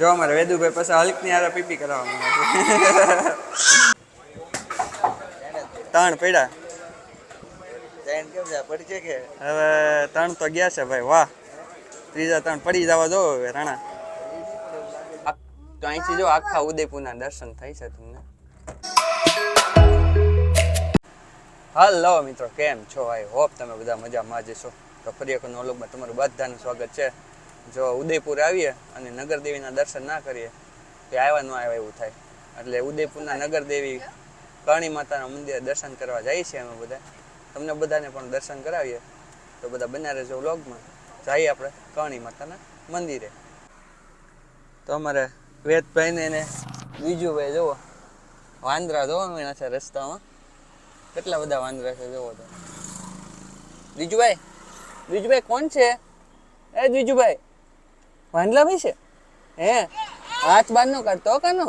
જો અમારે વેદુભાઈ પાસે હલકની આરા પીપી કરાવવા ત્રણ પડ્યા? જૈન કેમ છે? પડી છે કે? હવે ત્રણ તો ગયા છે ભાઈ વાહ. ત્રીજા ત્રણ પડી જવા જો હવે રાણા. તો અહીંથી જો આખા ઉદયપુરના દર્શન થાય છે તમને. હલો મિત્રો કેમ છો? આઈ હોપ તમે બધા મજામાં જ છો. તો ફરી એક નોલોગમાં તમારું બધાનું સ્વાગત છે. જો ઉદયપુર આવીએ અને નગરદેવીના દર્શન ના કરીએ, તો આવ્યા ન આવ્યા એવું થાય. એટલે ઉદયપુરના નગરદેવી કરણી માતાના મંદિરે દર્શન કરવા જઈએ છીએ અમે બધા. તમને બધાને પણ દર્શન કરાવીએ. તો બધા બન્યા રહેજો વ્લોગમાં. જઈએ આપણે કરણી માતાના મંદિરે. તો અમારે વેદભાઈને એને બીજું ભાઈ જુઓ. વાંદરા જોવાનું એના છે રસ્તામાં. કેટલા બધા વાંદરા છે જોવો તો. બીજુભાઈ? બીજુભાઈ કોણ છે? એ બીજુભાઈ. વાંદલાભાઈ છે? હે? હાથ બાર નો કાઢતો કાનો?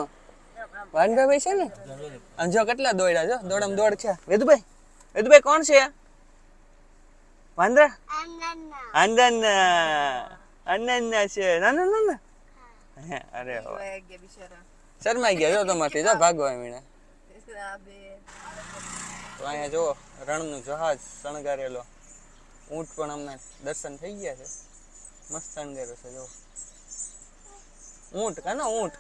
વાંદરાભાઈ છે ને? અને જો કેટલા દોડ્યા જો દોડમ દોડ છે. વેદુભાઈ વેદુભાઈ કોણ છે? વાંદરા? અનન્ના અનન્ના છે. ના ના ના ના હે, અરે શરમાઈ ગયા જો તમારથી જો ભાગવા મીણા તો અહીંયા જો રણનું જહાજ શણગારેલો. ઊંટ પણ અમને દર્શન થઈ ગયા છે. મસ્ત શણગાર્યો છે જો ઊંટ કાનો ઊંટ?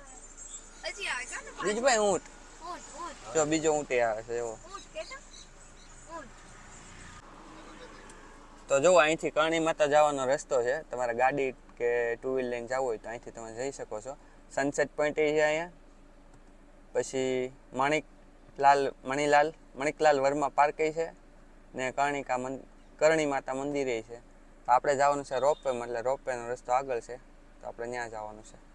બીજભાઈ ઊંટ. જો બીજો ઊંટે આવે છે એવો. તો જો અહીંથી કરણી માતા જવાનો રસ્તો છે. તમારે ગાડી કે ટુ વ્હીલ લઈને જવું હોય તો અહીંથી તમે જઈ શકો છો. સનસેટ પોઈન્ટ એ છે અહીંયા. પછી માણિકલાલ મણિલાલ મણિકલાલ વર્મા પાર્ક એ છે. ને કર્ણિકા મન કરણી માતા મંદિરે છે. તો આપણે જવાનું છે રોપવેમાં એટલે રોપવેનો રસ્તો આગળ છે. તો આપણે ત્યાં જવાનું છે.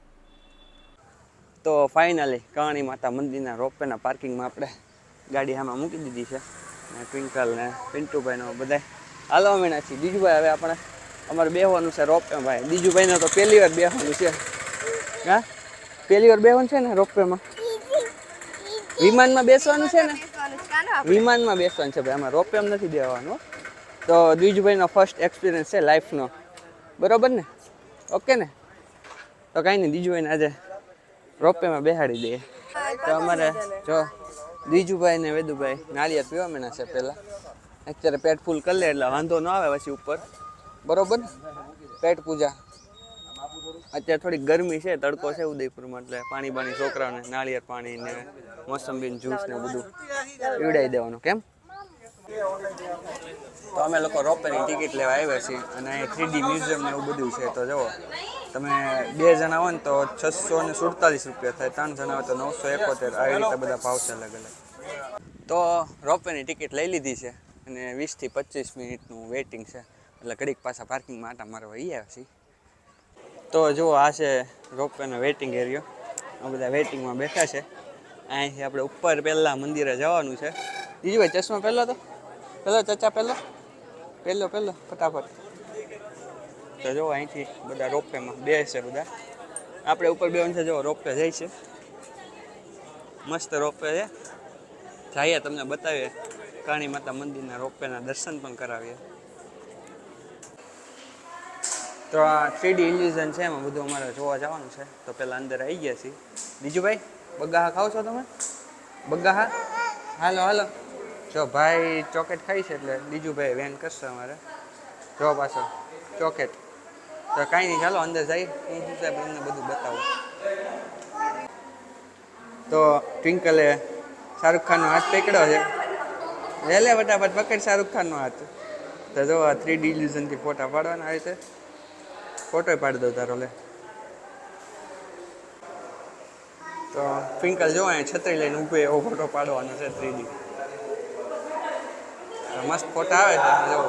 તો ફાઇનલી કહાણી માતા મંદિરના રોપવેના પાર્કિંગમાં આપણે ગાડી આમાં મૂકી દીધી છે. ને ટ્વિંકલ ને પિન્ટુભાઈનો બધા હાલો મીણા છીએ બીજુભાઈ હવે આપણે અમારે બેહવાનું છે રોપવે ભાઈ. બીજુભાઈને તો પહેલી વાર બેહવાનું છે. હા? પહેલી વાર બેહવાનું છે ને રોપવેમાં? વિમાનમાં બેસવાનું છે ને? વિમાનમાં બેસવાનું છે ભાઈ. આમાં રોપવેમાં નથી દેવાનું તો દ્વિજભાઈનો ફર્સ્ટ એક્સપિરિયન્સ છે લાઈફનો બરોબર ને? ઓકે ને? તો કાંઈ નહીં, દ્વિજભાઈને આજે રોપવેમાં બેહાડી દઈએ. તો અમારે જો દ્વિજુભાઈ ને વેદુભાઈ નાળિયેર પીવા મેના છે પહેલાં. અત્યારે પેટ ફૂલ કરી લે એટલે વાંધો ન આવે પછી ઉપર. બરોબર? પેટ પૂજા. અત્યારે થોડી ગરમી છે, તડકો છે ઉદયપુરમાં, એટલે પાણી બાણી છોકરાઓને નાળિયેર પાણી ને મોસંબી જ્યુસ ને બધું પીવડાવી દેવાનું. કેમ? તો અમે લોકો રોપેની ટિકિટ લેવા આવ્યા છીએ અને થ્રીડી મ્યુઝિયમ ને એવું બધું છે તો જુઓ. તમે બે જણા હોય ને તો છસો ને સુડતાલીસ રૂપિયા થાય. ત્રણ જણા હોય તો નવસો એકોતેર. આવી રીતે બધા ભાવ છે અલગ અલગ. તો રોપવેની ટિકિટ લઈ લીધી છે અને વીસથી પચીસ મિનિટનું વેઇટિંગ છે. એટલે ઘડીક પાછા પાર્કિંગમાં આટા મારવા વહી આવ્યા છીએ. તો જુઓ, આ છે રોપવેનો વેઇટિંગ એરિયો. આ બધા વેઇટિંગમાં બેઠા છે. અહીંથી આપણે ઉપર પહેલાં મંદિરે જવાનું છે. બીજું ચશ્મા પહેલાં તો? પહેલો ચચા પેલો? પહેલો પહેલો ફટાફટ. તો જો અહીંથી બધા રોપવેમાં બે છે બધા. આપણે ઉપર બે છે, જો રોપવે જાય છે. મસ્ત રોપવે છે. જઈએ તમને બતાવીએ. કાણી માતા મંદિરના રોપવેના દર્શન પણ કરાવીએ. તો આ થ્રીડી ઇલ્યુઝન છે એમાં બધું અમારે જોવા જવાનું છે. તો પહેલાં અંદર આવી ગયા છીએ. બીજું ભાઈ, બગાહા ખાઓ છો તમે? બગાહા? હાલો હાલો. જો ભાઈ ચોકેટ ખાઈ છે એટલે બીજું ભાઈ વેન કરશે અમારે. જો પાછો ચોકેટ તો કાંઈ નહીં, ચાલો અંદર જઈ હું શું સાહેબ તમને બધું બતાવું. તો ટ્વિંકલે શાહરુખ ખાનનો હાથ પકડ્યો છે. લે લે, ફટાફટ પકડ શાહરુખ ખાનનો હાથ. તો જો આ થ્રી ડી ઇલ્યુઝનથી ફોટા પાડવાના આવે છે. ફોટો પાડી દઉં તારો, લે. તો ટ્વિંકલ જો અહીંયા છત્રી લઈને ઊભો એવો ફોટો પાડવાનો છે થ્રી ડી મસ્ત ફોટા આવે છે જો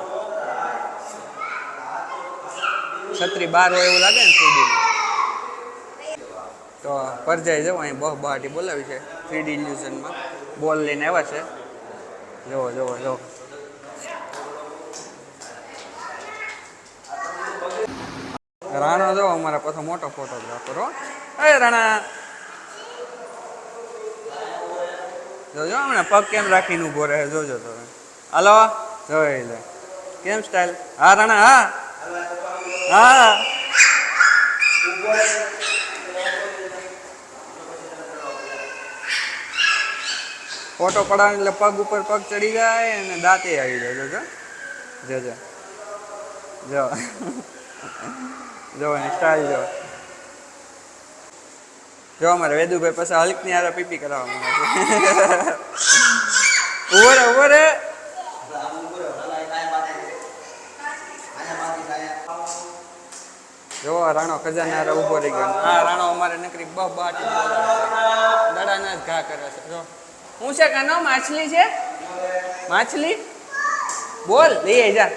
છત્રી બાર હોય એવું લાગે ને થ્રીડી તો પરજાઈ જવું, અહીં બહુ બહાટી બોલાવી છે થ્રીડી ઇલ્યુઝનમાં બોલ લઈને આવ્યા છે. જોવો જોવો જોવો રાણા જો અમારા પાછો મોટો ફોટોગ્રાફર હો. એ રાણા. જોજો, હમણાં પગ કેમ રાખીને ઊભો રહે, જોજો તમે. હલો? જોઈ લે. કેમ સ્ટાઇલ હા, રાણા, હા. હા. ફોટો પડાવે એટલે પગ ઉપર પગ ચડી જાય અને દાંતે આવી જાય. જોજો જોજો જો જો. ને સ્ટાઇલ જો. જો, અમારે વેદુભાઈ પાસે હલકની આરા પીપી કરાવવા માંગે છે. ઊભો રે ઊભો રે જો રાણો ખજાના ઊભો રહી ગયો. હા, રાણો અમારે નકરી બહ બાટી દડાના જ ઘા કરે છે. જો. હું છે કાનો માછલી છે? માછલી? બોલ, લઈ જા.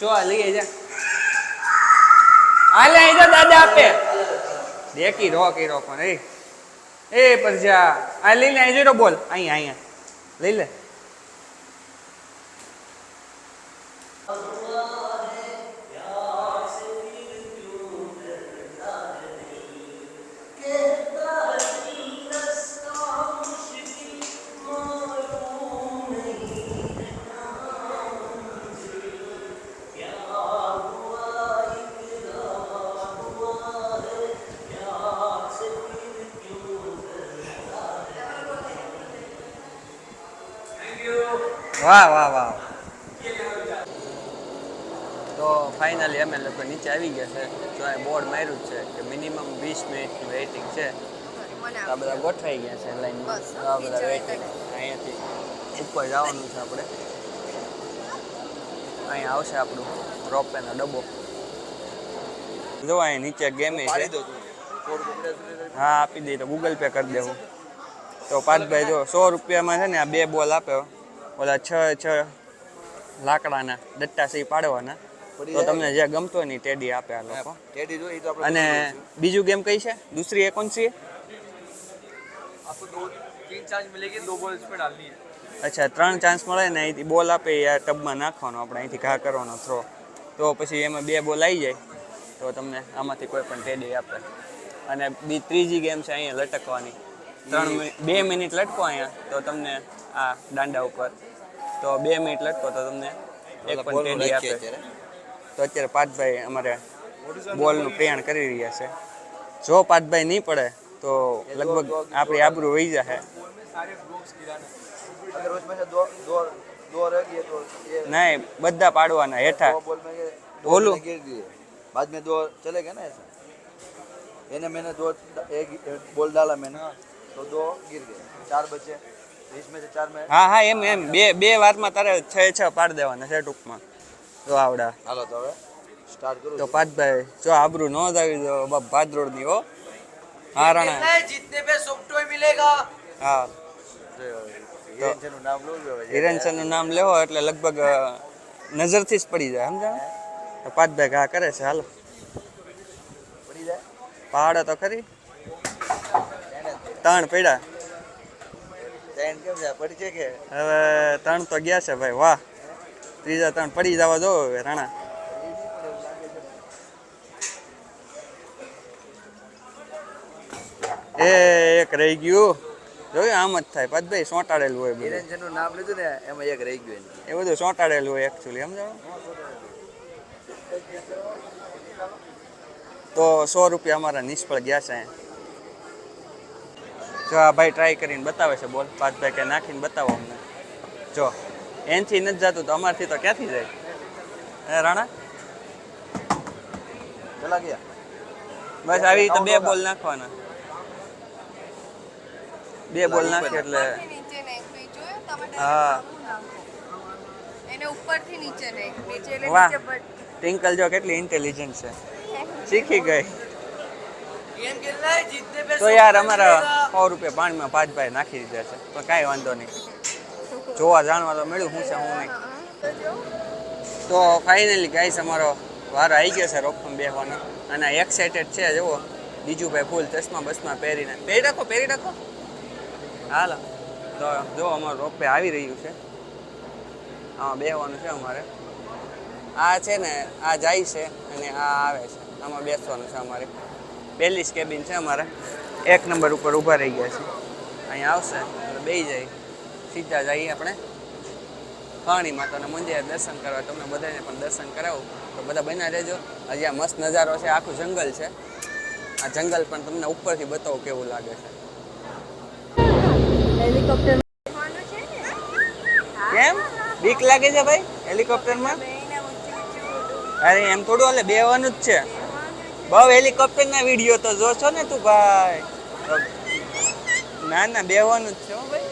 જો, આ લઈ જા. આ લઈ આઈ જા, દાદા આપે. દેખી, રો, કે રો પણ, એ. એ, પરજા. આ આ લઈને આઈ જો બોલ. અહીંયા અહીંયા. લઈ લે. વાહ વાહ વાહ. તો ફાઇનલી અમે લોકો નીચે આવી ગયા છે. તો એ બોર્ડ માર્યું છે કે મિનિમમ વીસ મિનિટની વેઇટિંગ છે. આ બધા ગોઠવાઈ ગયા છે લાઈનમાં આ બધા વેઇટિંગ અહીંયાથી ઉપર જવાનું છે આપણે. અહીંયા આવશે આપણું રોપવેનો ડબ્બો. જો અહીં નીચે ગેમે છે. હા આપી દઈએ તો ગૂગલ પે કરી દેવું તો પાર્થભાઈ જો સો રૂપિયામાં છે ને આ બે બોલ આપ્યો ઓલા છ છ લાકડાના દત્તા સહી પાડવાના તો તમને જે ગમતો હોય ને ટેડી આપે આ લોકો. ટેડી જોઈએ તો આપણે અને બીજું ગેમ કઈ છે? દૂસરી એ કોણ સી અચ્છા ત્રણ ચાન્સ મળે ને અહીંથી બોલ આપે યાર ટબમાં નાખવાનો આપણે અહીંથી ઘા કરવાનો થ્રો તો પછી એમાં બે બોલ આવી જાય. તો તમને આમાંથી કોઈ પણ ટેડી આપે. અને બી ત્રીજી ગેમ છે અહીંયા લટકવાની. ત્રણ બે મિનિટ લટકો અહીંયા તો તમને આ દાંડા ઉપર તો બે મિનિટ લટકો તો તમને એક પણ બોલનું ટેડી રાખીએ આપે અત્યારે તો અત્યારે પાઠભાઈ અમારે બોલનું પ્રયાણ કરી રહ્યા છે જો પાઠભાઈ નહીં પડે તો લગભગ આપણી આબરૂ વહી જશે अगर उसमें से दो दो दो रह गए तो ये નહીં બધા પાડવાના હેઠા दो बॉल में गए दो बोलो। में गिर दिए बाद में दो चले गए ना ऐसा यानी मैंने दो एक एक बॉल डाला मैंने तो दो गिर गए चार बचे तो इसमें से चार में હા હા એમ એમ. બે બે વારમાં તારે છ છ પાડ દેવાના છે ટૂંકમાં. તો આવડા. હાલો તો હવે સ્ટાર્ટ કરું તો ભાઈ જો આબરૂ ન આવી દો બાપ ભાદરોડની હો હા રાણા. જીતને પે સુપટો મિલેગા. હા. હિરેનસન નામ લેવો એટલે લગભગ નજરથી જ પડી જાય સમજાણ પાંચ ભાઈ હા કરે છે હાલો. પડી જાય? પહાડો તો ખરી. ત્રણ પડ્યા ત્રણ કેમ છે? પડી છે કે? હવે ત્રણ તો ગયા છે ભાઈ વાહ. ત્રીજા ત્રણ પડી જવા દો હવે રાણા. એ એક રહી ગયું. જોયું આમ જ થાય પાછભાઈ સોંટાડેલું હોય બધું. નામ લીધું ને એમાં એક રહી ગયું. એ બધું સોંટાડેલું હોય એકચ્યુઅલી સમજાવો તો સો રૂપિયા અમારા નિષ્ફળ ગયા છે. જો આ ભાઈ ટ્રાય કરીને બતાવે છે બોલ. પાંચભાઈ કે નાખીને બતાવો અમને. જો એનથી નથી જતું તો અમારથી તો ક્યાંથી જાય? હે રાણા? ચલા ગયા. બસ આવી રીતે બે બોલ નાખવાના. બે બોલ નાખે એટલે હા. એને ઉપરથી નીચે નહીં નીચે એટલે વાહ. નીચે ટિંકલ જો કેટલી ઇન્ટેલિજન્ટ છે. શીખી ગઈ. તો યાર અમારા સો રૂપિયા પાણીમાં ભાઈ નાખી દીધા છે. પણ કાંઈ વાંધો નહીં. જોવા જાણવા તો મળ્યું શું છે હું નહીં. તો તો ફાઇનલી ગાઈસ અમારો વારો આવી ગયો છે રોપમાં બેહવાનો. અને એક્સાઇટેડ છે જુઓ. બીજું ભાઈ ફૂલ ચશ્મા બસમાં પહેરીને. પહેરી રાખો પહેરી રાખો હાલો. તો જો અમારું રોપે આવી રહ્યું છે. આમાં બેહવાનું છે અમારે. આ છે ને આ જાય છે અને આ આવે છે. આમાં બેસવાનું છે અમારે. પહેલી કેબિન છે અમારે. એક નંબર ઉપર ઊભા રહી ગયા છે અહીંયા આવશે એટલે બેસી જાય. સીધા જઈએ આપણે. પાણી માતાના મંદિરે દર્શન કરવા તમને બધાને પણ દર્શન કરાવું. તો બધા બન્યા રહેજો. હજી આ મસ્ત નજારો છે આખું જંગલ છે. આ જંગલ પણ તમને ઉપરથી બતાવો કેવું લાગે છે. હેલિકોપ્ટર બેસવાનું બીક લાગે છે ભાઈ હેલિકોપ્ટરમાં. અરે એમ થોડું હાલે બેવાનું જ છે. બહુ હેલિકોપ્ટર ના વીડિયો તો જો છો ને તું ભાઈ. ના ના બેવાનું જ છે હો ભાઈ.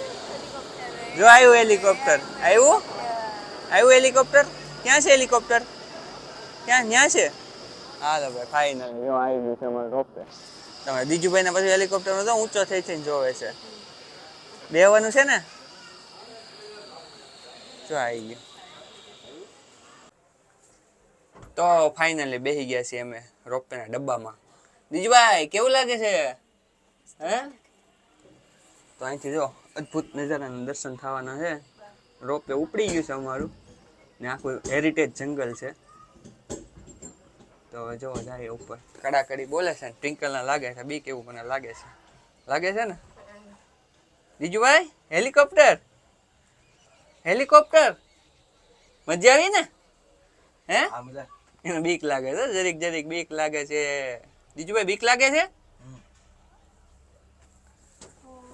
જો આવ્યું હેલિકોપ્ટર આવ્યું? આવ્યું હેલિકોપ્ટર ક્યાં છે હેલિકોપ્ટર ક્યાં ત્યાં છે? હાલો ભાઈ ફાઈનલ જો આવી ગયું છે અમારું રોપે તમે દીજુભાઈ ને પછી હેલિકોપ્ટર તો ઊંચો થઈ થઈને જોવે છે. બેવાનું છે ને? જો આવી ગયું. તો ફાઇનલી બેસી ગયા છીએ અમે. રોપવેના ડબ્બામાં. દીજુભાઈ કેવું લાગે છે? હે? તો અહીંથી જો, અદ્ભુત નજારાના દર્શન થવાના છે. રોપવે ઉપડી ગયું છે અમારું. ને આખું હેરિટેજ જંગલ છે. તો જો જાય ઉપર. કડાકડી બોલે છે ટ્વિંકલના લાગે છે, બી કેવું મને લાગે છે. લાગે છે ને? દીજુભાઈ હેલિકોપ્ટર? હેલિકોપ્ટર? મજા આવી ને? હે? એને બીક લાગે છે, જરીક જરીક બીક લાગે છે. દીજુભાઈ બીક લાગે છે?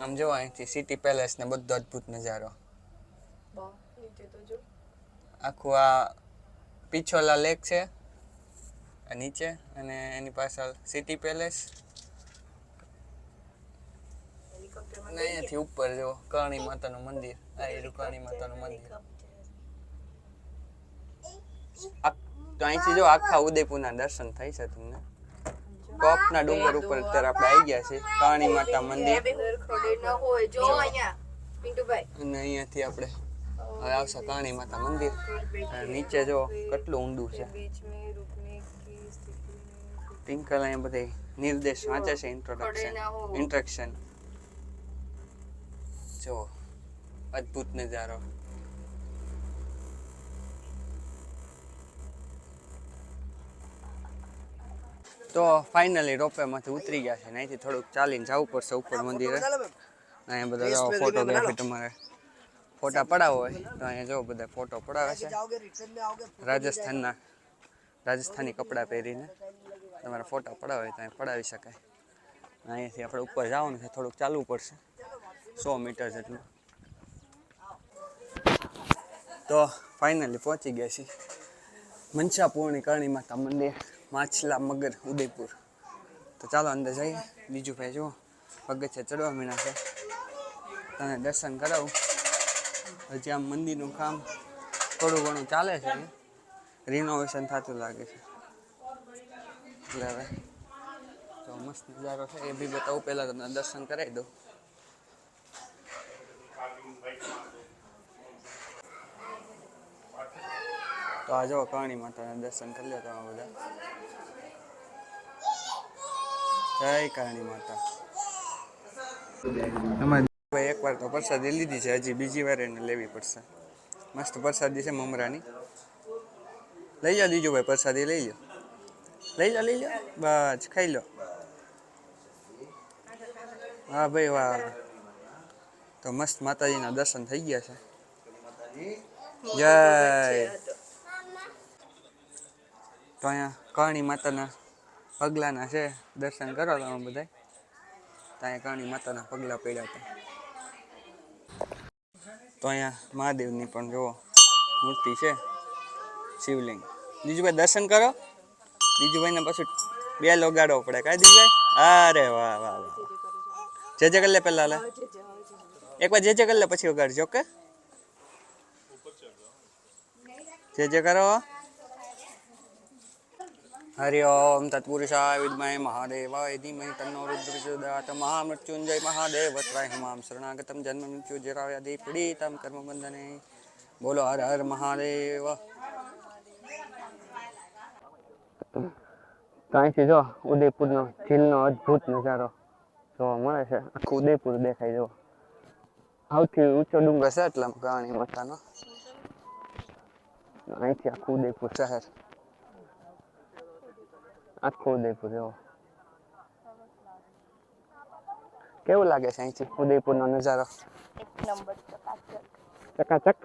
આમ જો અહીંથી સિટી પેલેસ ને બધો અદ્ભુત નજારો. આખું આ પિછોલા લેક છે નીચે અને એની પાછળ સિટી પેલેસ. અને અહીંયાથી ઉપર જો કરણી માતાનું મંદિર, આ કરણી માતાનું મંદિર. તો અહીંથી જો આખા ઉદયપુરના દર્શન થઈ છે તમને. કોપના ડુંગર ઉપર અત્યારે આપણે આવી ગયા છે કાણી માતા મંદિર. અને અહીંયાથી આપણે હવે આવશે કાણી માતા મંદિર. નીચે જો કેટલું ઊંડું છે. ટિંકલ અહીંયા બધી નિર્દેશ વાંચે છે ઇન્ટ્રોડક્શન ઇન્ટ્રક્શન જો, અદ્ભુત નજારો. તો ફાઇનલી રોપવેમાંથી ઉતરી ગયા છે અહીંથી થોડુંક ચાલીને જવું પડશે ઉપર મંદિરે. અહીંયા બધા જાઓ ફોટોગ્રાફી તમારે ફોટા પડાવો હોય. તો અહીંયા જો બધા ફોટો પડાવે છે. રાજસ્થાનના રાજસ્થાની કપડાં પહેરીને તમારે ફોટા પડાવવા હોય તો અહીં પડાવી શકાય. અહીંયાથી આપણે ઉપર જવાનું છે થોડુંક ચાલવું પડશે. સો મીટર જેટલું. તો ફાઇનલી પહોંચી ગયા છીએ. મનસાપુરની કરણી માતા મંદિર. માછલા, મગર, ઉદયપુર. તો ચાલો અંદર જઈએ. બીજું ભાઈ જુઓ. પગથિયા ચડવા મહિના છે. તને દર્શન કરાવું. હજી આમ મંદિરનું કામ થોડું ઘણું ચાલે છે. રિનોવેશન થતું લાગે છે. એટલે હવે તો મસ્ત નજારો છે, એ બી બતાવું. પહેલાં તમને દર્શન કરાવી દઉં. તો આ જો કરણી માતાના દર્શન કરી લો તમે બધા. જય કાણી માતા. ભાઈ એકવાર તો પ્રસાદી લીધી છે, હજી બીજી વાર એને લેવી પડશે. મસ્ત પ્રસાદી છે મમરાની. લઈ જાઓ દીજો ભાઈ પ્રસાદી, લઈ લો લઈ લો લઈ લો બસ, ખાઈ લો હા ભાઈ, વાહ. તો મસ્ત માતાજીના દર્શન થઈ ગયા છે. જય. તો અહીંયા કરણી માતાના પગલાના છે, દર્શન કરો તમે બધા તો અહીંયા કરણી માતાના પગલા પડ્યા હતા. તો અહીંયા મહાદેવની પણ જુઓ મૂર્તિ છે, શિવલિંગ. દીજુભાઈ દર્શન કરો. દીજુભાઈને પાછું બે લોગાડવો પડે. કાંઈ દીજુભાઈ? અરે વાહ વાહ વાહ જે જે કરી લે પહેલાં લે. એકવાર જે જે કરી લે પછી વગાડજો, ઓકે? જે જે કરો. હરિ ઓમ તત્પુરુષાય વિદ્મહે મહાદેવાય ધીમહિ તન્નો રુદ્ર પ્રચોદયાત મહામૃત્યુંજય મહાદેવ ત્રાય હમામ શરણાગતમ જન્મ મૃત્યુ જરાવ્યાધિ પીડિતમ કર્મ બંધને બોલો હર હર મહાદેવ અહીંથી જો, ઉદયપુરનો ઝીલનો અદ્ભુત નજારો જોવા મળે છે. આખું ઉદયપુર દેખાય જો સૌથી ઊંચો ડુંગર છે, એટલે કહાણી માતાનો અહીંથી આખું ઉદયપુર શહેર? આખું ઉદયપુર જો કેવું લાગે છે અહીંથી ઉદયપુરનો નજારો? એક નંબર ચકાચક.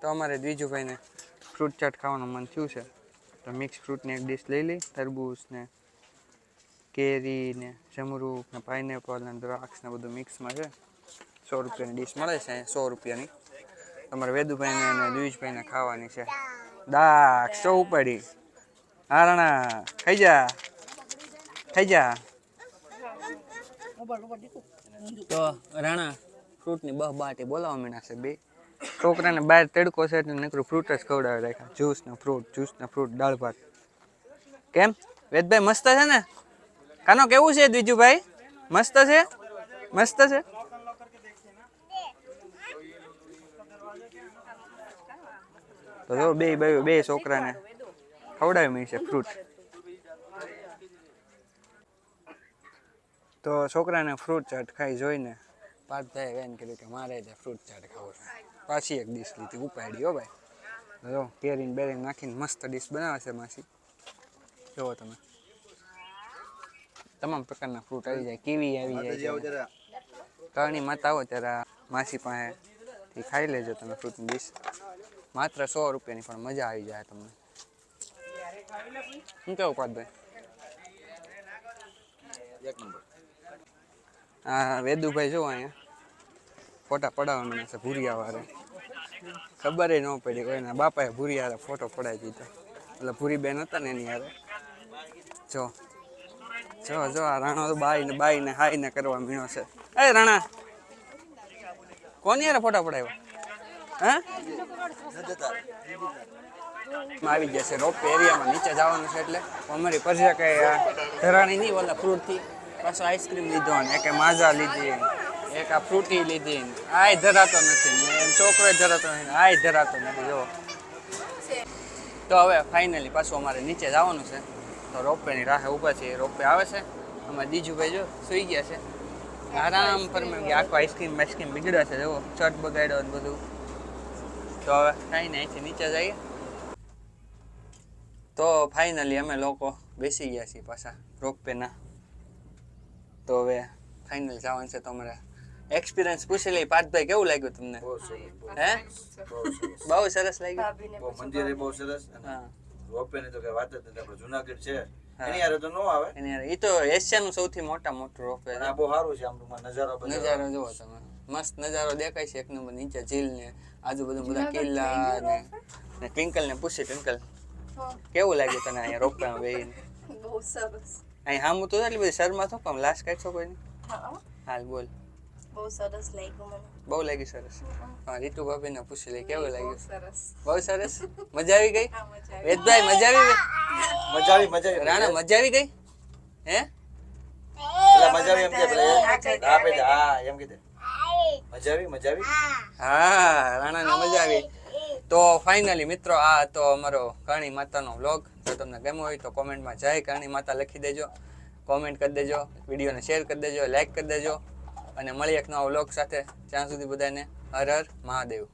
તો અમારે દ્વિજુભાઈને ફ્રૂટ ચાટ ખાવાનું મન થયું છે. તો મિક્સ ફ્રૂટની એક ડીશ લઈ લઈ તરબૂચ ને કેરી ને જમરૂખ ને પાઇનેપલ ને દ્રાક્ષ ને બધું મિક્સમાં છે. સો રૂપિયાની ડીશ મળે છે સો રૂપિયાની. તમારે વેદુભાઈને અને ને ખાવાની છે. દાક સો પડી હારણા ખાઈ જા. ખાઈ જા. તો રાણા ફ્રૂટની બહ બાટી બોલાવવા માંડ્યા છે બે. છોકરાને બહાર તડકો છે એટલે નકરું ફ્રૂટ જ ખવડાવી રાખ્યા. જ્યુસ ને ફ્રૂટ જ્યુસ ને ફ્રૂટ દાળ ભાત. કેમ? વેદભાઈ મસ્ત છે ને? કાનો કેવું છે દ્વિજુભાઈ? મસ્ત છે? મસ્ત છે? તો જો બે બે બે છોકરાને ખવડાવી છે ફ્રૂટ તો છોકરાને ફ્રૂટ ચાટ ખાઈ જોઈને પાર્થભાઈ એમ કીધું કે મારે તે ફ્રૂટ ચાટ ખાવો છે. પાછી એક ડીશ લીધી ઉપાડી હો ભાઈ. જો કેરીને બેરીને નાખીને મસ્ત ડીશ બનાવે છે માસી. જુઓ તમે. તમામ પ્રકારના ફ્રૂટ આવી જાય કીવી આવી જાય કરણી માતા આવો ત્યારે માસી પાસેથી ખાઈ લેજો તમે ફ્રૂટની ડીશ માત્ર સો રૂપિયાની પણ મજા આવી જાય તમને. શું કેવું પાદભાઈ એક નંબર. આ વેદુભાઈ જો અહીંયા. ફોટા પડાવવા મને છે ભૂરિયા વાળે. ખબર ન પડી કોઈના બાપાએ ભૂરી હારે ફોટો પડાવી દીધો. એટલે ભૂરી બેન હતા ને એની હારે. જો. જો જો આ રાણો તો બાઈ ને બાઈ ને હાઈ ને કરવા મીણો છે. એ રાણા કોની હારે ફોટા પડાવ્યા? હા આવી જશે રોપ એરિયામાં નીચે જવાનું છે એટલે અમારી પરસે કઈ ધરાણી નહીં ઓલા ફ્રૂટથી. પાછો આઈસ્ક્રીમ લીધો ને એક માઝા લીધી, એક આ ફ્રૂટી લીધી. આય ધરાતો નથી. એમ છોકરો ધરાતો નથી. આય ધરાતો નથી. જો. તો હવે ફાઇનલી પાછું અમારે નીચે જવાનું છે. તો રોપવેની રાહે ઊભા છે રોપવે આવે છે. અમારે દીજુભાઈ જો સુઈ ગયા છે. આરામ પર આખો આઈસ્ક્રીમ આઈસ્ક્રીમ બગડ્યા છે. જો ચટ બગાડ્યો ને બધું. તો હવે કાંઈ નહીં અહીંથી નીચે જઈએ. તો ફાઇનલી અમે લોકો બેસી ગયા છીએ પાછા રોપવેના. તો હવે ફાઇનલ જવાનું છે તો અમારે એક્સપિરિયન્સ પૂછી લઈ પાર્થભાઈ કેવું લાગ્યું તમને? બહુ સરસ બહુ હે? બહુ સરસ. લાગ્યું? મંદિરે બહુ સરસ. અને હા. રોપવે ની તો કઈ વાત જ નથી. આપણે જુનાગઢ છે. એની હારે તો નો આવે. એની હારે- ઈ તો એશિયાનું સૌથી મોટા મોટું રોપવે બહુ સારું છે આમ નજારો નજારો જુઓ તમે. મસ્ત નજારો દેખાય છે એક નંબર નીચે ઝીલ ને આજુબાજુ બધા કિલ્લા ને ને ટ્વિંકલ ને પૂછે ટ્વિંકલ કેવું લાગ્યું તને અહીંયા રોપવેમાં બેહીને? બહુ સરસ. અહીં હામું તો એટલી બધી શર્મા તો પણ લાસ્ટ કાઢશો કોઈની? હા. હાલ બોલ. બહુ સરસ લાગ્યું મને. બહુ લાગ્યું સરસ. હા રીતુ ભાભીને પૂછી લઈ કેવું લાગ્યું? સરસ. બહુ સરસ? મજા આવી ગઈ? હા મજા આવી વેદભાઈ મજા આવી ગઈ? મજા આવી મજા આવી. રાણા મજા આવી ગઈ? હે? મજા આવી એમ કે પેલા આપે હા એમ કીધે મજા આવી મજા આવી? હા. રાણાને મજા આવી. તો ફાઇનલી મિત્રો આ હતો અમારો કરણી માતાનો વ્લોગ જો તમને ગમ્યો હોય તો કોમેન્ટમાં જય કરણી માતા લખી દેજો. કોમેન્ટ કરી દેજો વિડીયોને શેર કરી દેજો લાઈક કરી દેજો. અને મળી એક નવા વ્લોગ સાથે. ત્યાં સુધી બધાને હર હર મહાદેવ.